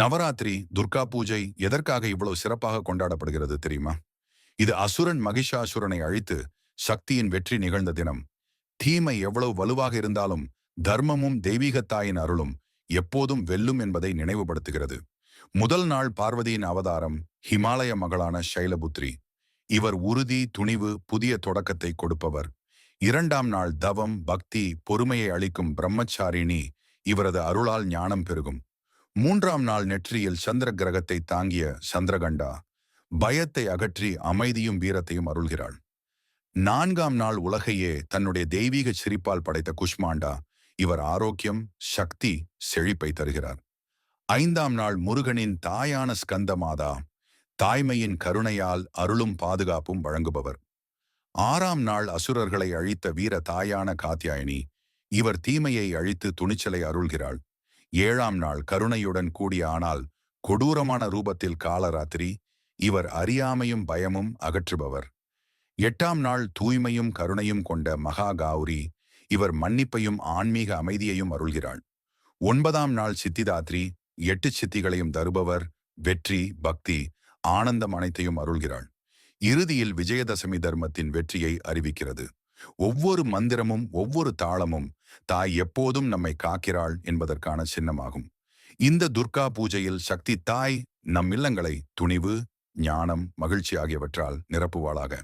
நவராத்திரி துர்கா பூஜை எதற்காக இவ்வளவு சிறப்பாக கொண்டாடப்படுகிறது தெரியுமா? இது அசுரன் மகிஷாசுரனை அழித்து சக்தியின் வெற்றி நிகழ்ந்த தினம். தீமை எவ்வளவு வலுவாக இருந்தாலும் தர்மமும் தெய்வீகத்தாயின் அருளும் எப்போதும் வெல்லும் என்பதை நினைவுபடுத்துகிறது. முதல் நாள் பார்வதியின் அவதாரம் ஹிமாலய மகளான ஷைலபுத்ரி இவர் உறுதி துணிவு புதிய தொடக்கத்தை கொடுப்பவர். இரண்டாம் நாள் தவம் பக்தி பொறுமையை அளிக்கும் பிரம்மச்சாரிணி இவரது அருளால் ஞானம் பெருகும். மூன்றாம் நாள் நெற்றியில் சந்திர கிரகத்தை தாங்கிய சந்திரகண்டா பயத்தை அகற்றி அமைதியும் வீரத்தையும் அருள்கிறாள். நான்காம் நாள் உலகையே தன்னுடைய தெய்வீக சிரிப்பால் படைத்த குஷ்மாண்டா இவர் ஆரோக்கியம் சக்தி செழிப்பை தருகிறார். ஐந்தாம் நாள் முருகனின் தாயான ஸ்கந்தமாதா தாய்மையின் கருணையால் அருளும் பாதுகாப்பும் வழங்குபவர். ஆறாம் நாள் அசுரர்களை அழித்த வீர தாயான காத்தியாயினி இவர் தீமையை அழித்து துணிச்சலை அருள்கிறாள். ஏழாம் நாள் கருணையுடன் கூடிய ஆனால் கொடூரமான ரூபத்தில் காலராத்திரி இவர் அறியாமையும் பயமும் அகற்றுபவர். எட்டாம் நாள் தூய்மையும் கருணையும் கொண்ட மகா கௌரி இவர் மன்னிப்பையும் ஆன்மீக அமைதியையும் அருள்கிறாள். ஒன்பதாம் நாள் சித்திதாத்ரி எட்டு சித்திகளையும் தருபவர் வெற்றி பக்தி ஆனந்தம் அனைத்தையும் அருள்கிறாள். இறுதியில் விஜயதசமி தர்மத்தின் வெற்றியை அறிவிக்கிறது. ஒவ்வொரு மந்திரமும் ஒவ்வொரு தாளமும் தாய் எப்போதும் நம்மை காக்கிறாள் என்பதற்கான சின்னமாகும். இந்த துர்கா பூஜையில் சக்தி தாய் நம் இல்லங்களை துணிவு ஞானம் மகிழ்ச்சி ஆகியவற்றால் நிரப்புவாளாக.